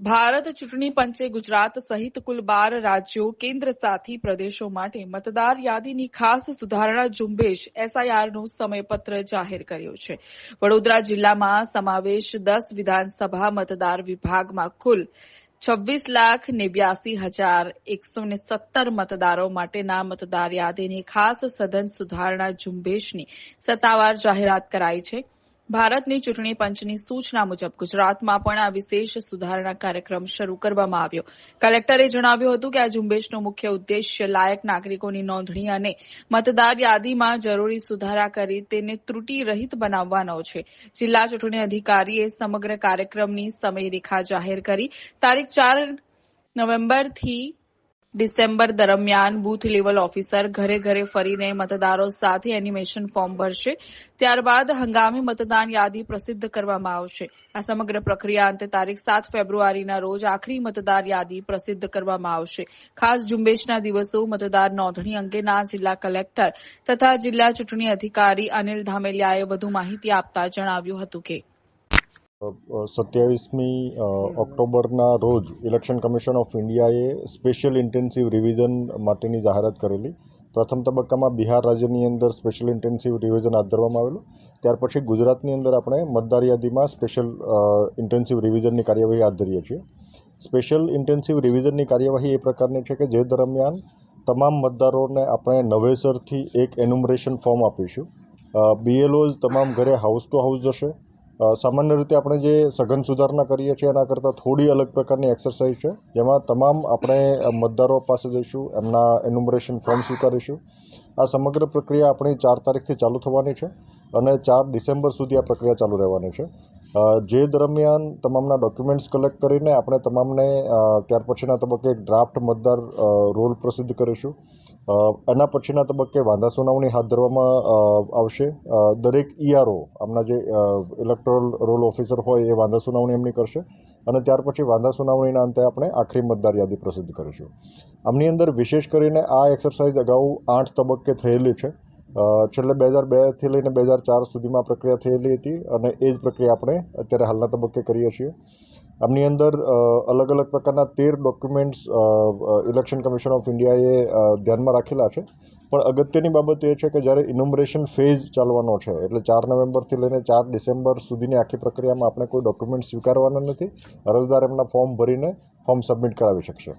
ભારત ચૂંટણી પંચે ગુજરાત સહિત કુલ બાર રાજ્યો, કેન્દ્ર સાથી પ્રદેશો માટે મતદાર યાદીની ખાસ સુધારણા ઝુંબેશ એસઆઈઆરનું સમયપત્ર જાહેર કર્યું છે. વડોદરા જિલ્લામાં સમાવેશ દસ વિધાનસભા મતદાર વિભાગમાં કુલ છવ્વીસ લાખ નેવ્યાસી હજાર એકસો ને સત્તર મતદારો માટેના મતદાર યાદીની ખાસ સઘન સુધારણા ઝુંબેશની સત્તાવાર જાહેરાત કરાઈ છે. ભારતની ચૂંટણી પંચની સૂચના મુજબ ગુજરાતમાં પણ આ વિશેષ સુધારણા કાર્યક્રમ શરૂ કરવામાં આવ્યો. કલેક્ટરે જણાવ્યું હતું કે આ ઝુંબેશનો મુખ્ય ઉદ્દેશ્ય લાયક નાગરિકોની નોંધણી અને મતદાર યાદીમાં જરૂરી સુધારા કરી તેને ત્રુટી રહિત બનાવવાનો છે. જિલ્લા ચૂંટણી અધિકારીએ સમગ્ર કાર્યક્રમની સમયરેખા જાહેર કરી. તારીખ ચાર નવેમ્બરથી ડિસેમ્બર દરમિયાન બૂથ લેવલ ઓફિસર ઘરે ઘરે ફરીને મતદારો સાથે એનિમેશન ફોર્મ ભરશે. ત્યારબાદ હંગામી મતદાન યાદી પ્રસિદ્ધ કરવામાં આવશે. આ સમગ્ર પ્રક્રિયા અંતે તારીખ સાત ફેબ્રુઆરીના રોજ આખરી મતદાર યાદી પ્રસિદ્ધ કરવામાં આવશે. ખાસ ઝુંબેશના દિવસો મતદાર નોંધણી અંગેના જિલ્લા કલેક્ટર તથા જિલ્લા ચૂંટણી અધિકારી અનિલ ધામેલિયાએ વધુ માહિતી આપતા જણાવ્યું હતું કે સત્યાવીસમી ઓક્ટોબરના રોજ ઇલેક્શન કમિશન ઓફ ઇન્ડિયાએ સ્પેશિયલ ઇન્ટેન્સિવ રિવિઝન માટેની જાહેરાત કરેલી. પ્રથમ તબક્કામાં બિહાર રાજ્યની અંદર સ્પેશિયલ ઇન્ટેન્સિવ રિવિઝન હાથ ધરવામાં આવેલું. ત્યાર પછી ગુજરાતની અંદર આપણે મતદાર યાદીમાં સ્પેશિયલ ઇન્ટેન્સિવ રિવિઝનની કાર્યવાહી હાથ ધરીએ છીએ. સ્પેશિયલ ઇન્ટેન્સિવ રિવિઝનની કાર્યવાહી એ પ્રકારની છે કે જે દરમિયાન તમામ મતદારોને આપણે નવેસરથી એક એન્યુમરેશન ફોર્મ આપીશું. બીએલઓઝ તમામ ઘરે હાઉસ ટુ હાઉસ જશે. સામાન્ય રીતે આપણે જે સઘન સુધારણા કરીએ છીએ, એના કરતાં થોડી અલગ પ્રકારની એક્સરસાઇઝ છે. જેમાં તમામ આપણે મતદારો પાસે જઈશું, એમના એન્યુમરેશન ફોર્મ સ્વીકારીશું. આ સમગ્ર પ્રક્રિયા આપણી ચાર તારીખથી ચાલુ થવાની છે અને ચાર ડિસેમ્બર સુધી આ પ્રક્રિયા ચાલુ રહેવાની છે. જે દરમિયાન તમામના ડોક્યુમેન્ટ્સ કલેક્ટ કરીને આપણે તમામને ત્યાર પછીના તબક્કે એક ડ્રાફ્ટ મતદાર રોલ પ્રસિદ્ધ કરીશું. એના પછીના તબક્કે વાંધા સુનાવણી હાથ ધરવામાં આવશે. દરેક ઈઆરઓ આમના જે ઇલેક્ટોરલ રોલ ઓફિસર હોય એ વાંધા સુનાવણી એમની કરશે. અને ત્યાર પછી વાંધા સુનાવણીના અંતે આપણે આખરી મતદાર યાદી પ્રસિદ્ધ કરીશું. આમની અંદર વિશેષ કરીને આ એક્સરસાઇઝ અગાઉ આઠ તબક્કે થયેલી છે. છેલ્લે બે હજાર બેથી લઈને બે હજાર ચાર સુધીમાં પ્રક્રિયા થયેલી હતી અને એ જ પ્રક્રિયા આપણે અત્યારે હાલના તબક્કે કરીએ છીએ. આમની અંદર અલગ અલગ પ્રકારના તેર ડોક્યુમેન્ટ્સ ઇલેક્શન કમિશન ઓફ ઇન્ડિયાએ ધ્યાનમાં રાખેલા છે. પણ અગત્યની બાબત એ છે કે જ્યારે ઇન્યુમરેશન ફેઝ ચાલવાનો છે, એટલે ચાર નવેમ્બરથી લઈને ચાર ડિસેમ્બર સુધીની આખી પ્રક્રિયામાં આપણે કોઈ ડોક્યુમેન્ટ સ્વીકારવાના નથી. અરજદાર એમના ફોર્મ ભરીને ફોર્મ સબમિટ કરાવી શકશે.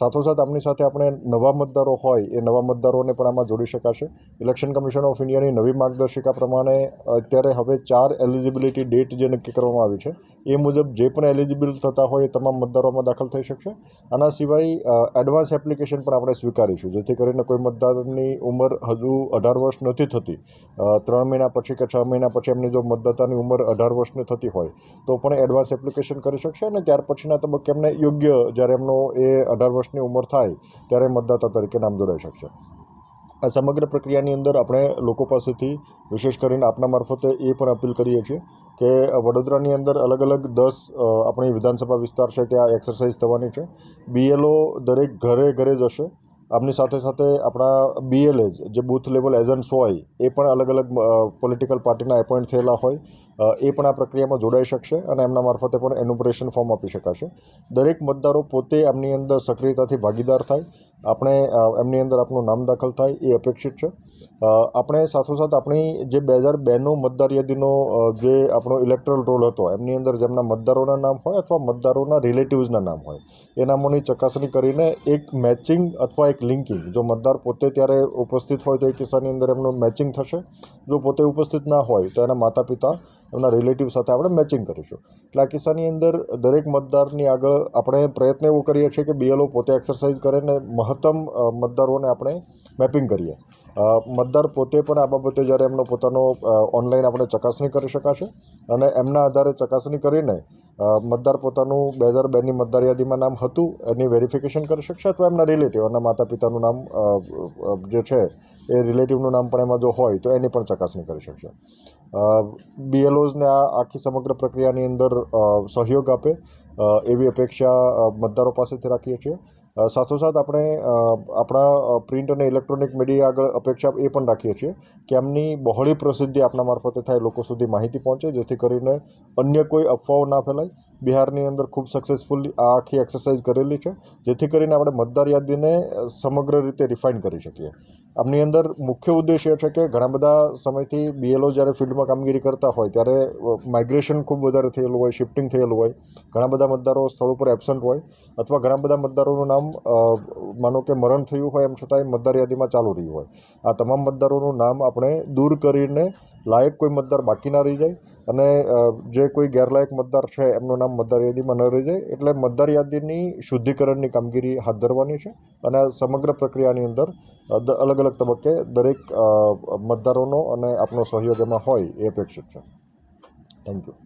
સાથોસાથ આમની સાથે આપણે નવા મતદારો હોય એ નવા મતદારોને પણ આમાં જોડી શકાશે. ઇલેક્શન કમિશન ઓફ ઇન્ડિયાની નવી માર્ગદર્શિકા પ્રમાણે અત્યારે હવે ચાર એલિજિબિલિટી ડેટ જે નક્કી કરવામાં આવી છે, એ મુજબ જે પણ એલિજિબલ થતા હોય એ તમામ મતદારોમાં દાખલ થઈ શકશે. આના સિવાય એડવાન્સ એપ્લિકેશન પણ આપણે સ્વીકારીશું, જેથી કરીને કોઈ મતદારની ઉંમર હજુ અઢાર વર્ષ નથી થતી. ત્રણ મહિના પછી કે છ મહિના પછી એમની જો મતદાતાની ઉંમર અઢાર વર્ષની થતી હોય, તો પણ એડવાન્સ એપ્લિકેશન કરી શકશે અને ત્યાર પછીના તબક્કે એમને યોગ્ય જ્યારે એમનો એ અઢાર વર્ષની ઉંમર થાય ત્યારે મતદાતા તરીકે નામ જોડાઈ શકશે. આ સમગ્ર પ્રક્રિયાની અંદર આપણે લોકો પાસેથી વિશેષ કરીને આપના મારફતે એ પણ અપીલ કરીએ છીએ કે વડોદરાની અંદર અલગ અલગ દસ આપણી વિધાનસભા વિસ્તાર છે, ત્યાં એક્સરસાઇઝ થવાની છે. બીએલઓ દરેક ઘરે ઘરે જશે. આમની સાથે સાથે આપણા બીએલએજ જે બૂથ લેવલ એજન્ટ્સ હોય, એ પણ અલગ અલગ પોલિટિકલ પાર્ટીના એપોઇન્ટ થયેલા હોય એ પણ આ પ્રક્રિયામાં જોડાઈ શકશે અને એમના મારફતે પણ એન્યુમરેશન ફોર્મ આપી શકાશે. દરેક મતદારો પોતે એમની અંદર સક્રિયતાથી ભાગીદાર થાય આપણે એમની અંદર આપણું નામ દાખલ થાય એ અપેક્ષિત છે. આપણે સાથોસાથ આપણી જે બે હજાર બેનો મતદાર યાદીનો જે આપણો ઇલેક્ટ્રલ રોલ હતો, એમની અંદર જેમના મતદારોના નામ હોય અથવા મતદારોના રિલેટિવ્સના નામ હોય, એ નામોની ચકાસણી કરીને એક મેચિંગ અથવા એક લિંકિંગ જો મતદાર પોતે ત્યારે ઉપસ્થિત હોય તો એ કિસ્સાની અંદર એમનું મેચિંગ થશે, જો પોતે ઉપસ્થિત ના હોય તો એના માતા પિતા એમના રિલેટિવ સાથે આપણે મેચિંગ કરીશું. એટલે આ કિસ્સાની અંદર દરેક મતદારની આગળ આપણે પ્રયત્ન એવો કરીએ છીએ કે બીએલઓ પોતે એક્સરસાઇઝ કરે ને મહત્તમ મતદારોને આપણે મેપિંગ કરીએ. મતદાર પોતે પણ આ બાબતે જ્યારે એમનો પોતાનો ઓનલાઈન આપણે ચકાસણી કરી શકાશે અને એમના આધારે ચકાસણી કરીને મતદાર પોતાનું બે હજાર બેની મતદાર યાદીમાં નામ હતું એની વેરિફિકેશન કરી શકશે અથવા એમના રિલેટિવ અને માતા પિતાનું નામ જે છે એ રિલેટિવનું નામ પણ એમાં જો હોય તો એની પણ ચકાસણી કરી શકશે. બીએલઓઝને આ આખી સમગ્ર પ્રક્રિયાની અંદર સહયોગ આપે એવી અપેક્ષા મતદારો પાસેથી રાખીએ છીએ. સાથોસાથ આપણે આપણા પ્રિન્ટ અને ઇલેક્ટ્રોનિક મીડિયા આગળ અપેક્ષા એ પણ રાખીએ છીએ કે એમની બહોળી પ્રસિદ્ધિ આપણા મારફતે થાય, લોકો સુધી માહિતી પહોંચે, જેથી કરીને અન્ય કોઈ અફવાઓ ના ફેલાય. બિહારની અંદર ખૂબ સક્સેસફુલી આ આખી એક્સરસાઇઝ કરેલી છે, જેથી કરીને આપણે મતદાર યાદીને સમગ્ર રીતે રિફાઇન કરી શકીએ. આમની અંદર મુખ્ય ઉદ્દેશ એ છે કે ઘણા બધા સમયથી બીએલઓ જ્યારે ફિલ્ડમાં કામગીરી કરતા હોય, ત્યારે માઇગ્રેશન ખૂબ વધારે થયેલું હોય શિફ્ટિંગ થયેલું હોય, ઘણા બધા મતદારો સ્થળ ઉપર એબસન્ટ હોય, અથવા ઘણા બધા મતદારોનું નામ માનો કે મરણ થયું હોય એમ છતાંય મતદાર યાદીમાં ચાલુ રહ્યું હોય. આ તમામ મતદારોનું નામ આપણે દૂર કરીને લાયક કોઈ મતદાર બાકી ના રહી જાય. અને જે કોઈ ગેરલાયક મતદાર છે, એમનું નામ મતદાર યાદીમાં ન રહી જાય, એટલે મતદાર યાદીની શુદ્ધિકરણની કામગીરી હાથ ધરવાની છે અને સમગ્ર પ્રક્રિયાની અંદર અલગ અલગ તબક્કે દરેક મતદારોનો અને આપનો સહયોગ એમાં હોય એ અપેક્ષિત છે. Thank you